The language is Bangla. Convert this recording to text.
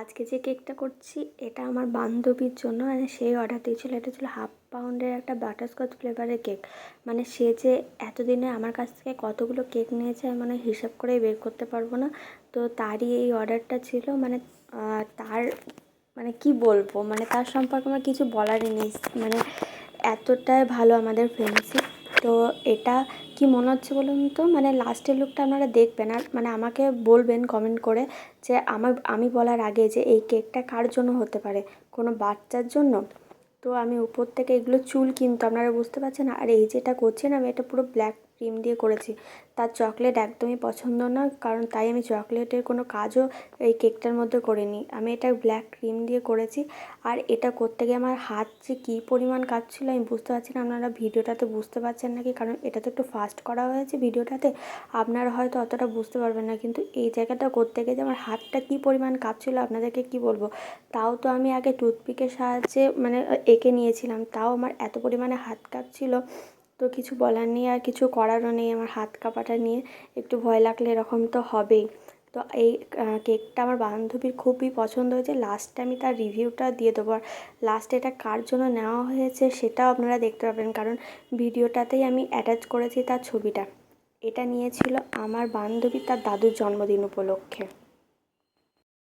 আজকে যে কেকটা করছি, এটা আমার বান্ধবীর জন্য। মানে সেই অর্ডার দিয়েছিল, এটা ছিল হাফ পাউন্ডের একটা বাটারস্কচ ফ্লেভারের কেক মানে সে যে এতদিনে আমার কাছ থেকে কতগুলো কেক নিয়েছে, আমি মানে হিসাব করেই বের করতে পারব না। তো তারই এই অর্ডারটা ছিল মানে তার মানে কি বলব? মানে তার সম্পর্কে আমার কিছু বলারই নেই। মানে এতটাই ভালো আমাদের ফ্রেন্ডশিপ তো এটা কি মনে হচ্ছে বলুন তো? মানে লাস্টের লুকটা আপনারা দেখবেন আর মানে আমাকে বলবেন কমেন্ট করে যে আমার, আমি বলার আগে যে এই কেকটা কার জন্য হতে পারে? কোনো বাচ্চার জন্য? তো আমি উপর থেকে এগুলো চুল কিন্তু আপনারা বুঝতে পারছেন আর এই যেটা করছেন আমি এটা পুরো ব্ল্যাক ক্রিম দিয়ে করেছি। তার চকলেট একদমই পছন্দ না, কারণ তাই আমি চকলেটের কোনো কাজও এই কেকটার মধ্যে করিনি। আমি এটা ব্ল্যাক ক্রিম দিয়ে করেছি। আর এটা করতে গিয়ে আমার হাত যে কী পরিমাণ কাঁপছিল আমি বুঝতে পারছি না। আপনারা ভিডিওটাতে বুঝতে পারছেন নাকি? কারণ এটা তো একটু ফাস্ট করা হয়েছে ভিডিওটাতে। আপনারা হয়তো অতটা বুঝতে পারবেন না, কিন্তু এই জায়গাটা করতে গিয়ে যে আমার হাতটা কী পরিমাণ কাঁপছিল, আপনাদেরকে কী বলব? তাও তো আমি আগে টুথপিকের সাহায্যে মানে এঁকে নিয়েছিলাম। তাও আমার এত পরিমাণে হাত কাঁপছিল তো কিছু বলার নেই আর কিছু করারও নেই আমার হাত কাঁপাটা নিয়ে। একটু ভয় লাগলে এরকম তো হবেই। তো এই কেকটা আমার বান্ধবীর খুবই পছন্দ হয়েছে। লাস্টে আমি তার রিভিউটা দিয়ে দেবো। আর লাস্টে এটা কার জন্য নেওয়া হয়েছে সেটাও আপনারা দেখতে পাবেন। কারণ ভিডিওটাতেই আমি অ্যাটাচ করেছি তার ছবিটা। এটা নিয়েছিল আমার বান্ধবী তার দাদুর জন্মদিন উপলক্ষে।